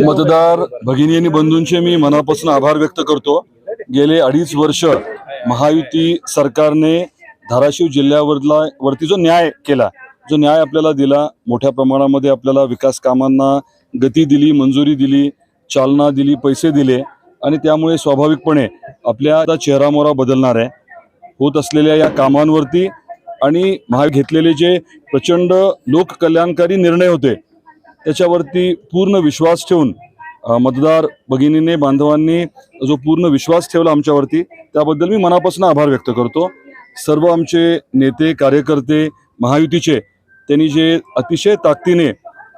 मतदार भगिनी आणि बंधूंचे मी मनापासून आभार व्यक्त करतो. गेले अडीच वर्ष महायुती सरकारने धाराशिव जिल्ह्यावरला वरती जो न्याय केला जो न्याय आपल्याला दिला मोठ्या प्रमाणामध्ये आपल्याला विकास कामांना गती दिली मंजुरी दिली चालना दिली पैसे दिले आणि त्यामुळे स्वाभाविकपणे आपल्या आता चेहरामोहरा बदलणार आहे. होत असलेल्या या कामांवरती आणि महा घेतलेले जे प्रचंड लोककल्याणकारी निर्णय होते त्याच्यावरती पूर्ण विश्वास ठेवून मतदार भगिनीने बांधवांनी जो पूर्ण विश्वास ठेवला आमच्यावरती त्याबद्दल मी मनापासून आभार व्यक्त करतो. सर्व आमचे नेते कार्यकर्ते महायुतीचे त्यांनी जे अतिशय ताकदीने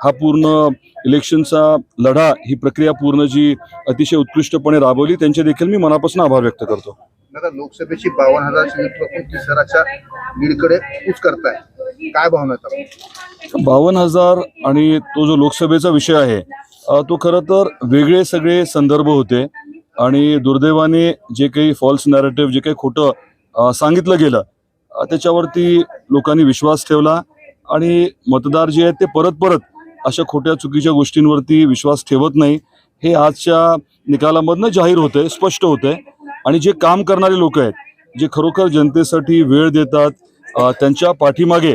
हा पूर्ण इलेक्शनचा लढा ही प्रक्रिया पूर्ण जी अतिशय उत्कृष्टपणे राबवली त्यांचे देखील मी मनापासून आभार व्यक्त करतो. लोकसभेची बावन्न हजार तिसराच्या लीडकडे करताय. काय भावना आहेत बावन्न हजार आणि तो जो लोकसभेचा विषय आहे तो खरं तर वेगळे सगळे संदर्भ होते. आणि दुर्दैवाने जे काही फॉल्स नॅरेटिव्ह जे काही खोटं सांगितलं गेलं त्याच्यावरती लोकांनी विश्वास ठेवला. आणि मतदार जे आहेत ते परत परत अशा खोट्या चुकीच्या गोष्टींवरती विश्वास ठेवत नाही. हे आजच्या निकालामधनं जाहीर होतंय स्पष्ट होतंय. आणि जे काम करणारे लोक आहेत जे खरोखर जनतेसाठी वेळ देतात त्यांच्या पाठीमागे